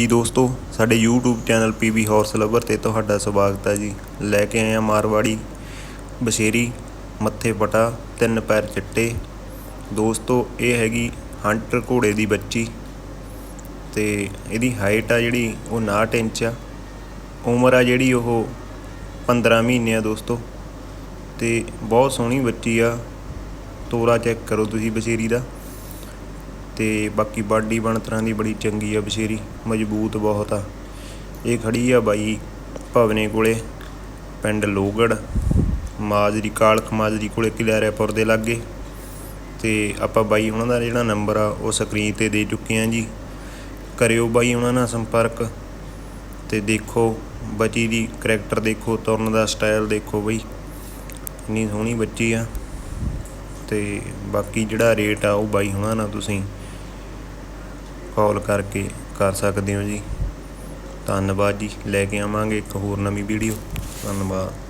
ਜੀ ਦੋਸਤੋ, ਸਾਡੇ YouTube channel PB horse lover ਤੇ ਤੁਹਾਡਾ ਸਵਾਗਤ ਹੈ ਜੀ। ਲੈ ਕੇ ਆਏ ਆ ਮਾਰਵਾੜੀ, ਬਸ਼ੇਰੀ, ਮੱਥੇ ਪਟਾ, ਤਿੰਨ ਪੈਰ ਚਿੱਟੇ। ਦੋਸਤੋ, ਇਹ ਹੈਗੀ ਹੰਟਰ ਘੋੜੇ ਦੀ ਬੱਚੀ ਤੇ ਇਹਦੀ ਹਾਈਟ ਆ ਜਿਹੜੀ ਉਹ 59 ਇੰਚ ਆ। ਉਮਰ ਆ ਜਿਹੜੀ ਉਹ 15 ਮਹੀਨੇ ਆ ਦੋਸਤੋ। ਤੇ ਬਹੁਤ ਸੋਹਣੀ ਬੱਚੀ ਆ। ਤੋਰਾ ਚੈੱਕ ਕਰੋ ਤੁਸੀਂ ਬਸ਼ੇਰੀ ਦਾ। ਅਤੇ ਬਾਕੀ ਬਾਡੀ ਬਣ ਤਰ੍ਹਾਂ ਦੀ ਬੜੀ ਚੰਗੀ ਆ, ਬਸ਼ੇਰੀ। ਮਜ਼ਬੂਤ ਬਹੁਤ ਆ। ਇਹ ਖੜੀ ਆ ਬਾਈ ਭਵਨੇ ਕੋਲੇ, ਪਿੰਡ ਲੋਗੜ। ਮਾਜਰੀ, ਕਾਲਖ ਮਾਜਰੀ ਕੋਲੇ ਕਿਲਾਰਿਆਪੁਰ ਦੇ ਲਾਗੇ। ਤੇ ਆਪਾਂ ਬਾਈ ਉਹਨਾਂ ਦਾ ਜਿਹੜਾ ਨੰਬਰ ਆ, ਉਹ ਸਕਰੀਨ ਤੇ ਦੇ ਚੁੱਕੇ ਆ ਜੀ। ਕਰਿਓ ਬਾਈ ਉਹਨਾਂ ਨਾਲ ਸੰਪਰਕ ਤੇ ਦੇਖੋ ਬੱਚੀ ਦੀ ਕਰੈਕਟਰ ਦੇਖੋ, ਤੁਰਨ ਦਾ ਸਟਾਈਲ ਦੇਖੋ ਬਈ। ਇੰਨੀ ਸੋਹਣੀ ਬੱਚੀ ਆ। ਤੇ ਬਾਕੀ ਜਿਹੜਾ ਰੇਟ ਆ, ਉਹ ਬਾਈ ਹੁਣਾਂ ਨਾਲ ਤੁਸੀਂ ਕਾਲ ਕਰਕੇ ਕਰ ਸਕਦੇ ਹੋ ਜੀ। ਧੰਨਵਾਦ ਜੀ। ਲੈ ਕੇ ਆਵਾਂਗੇ ਇੱਕ ਹੋਰ ਨਵੀਂ ਵੀਡੀਓ ਧੰਨਵਾਦ।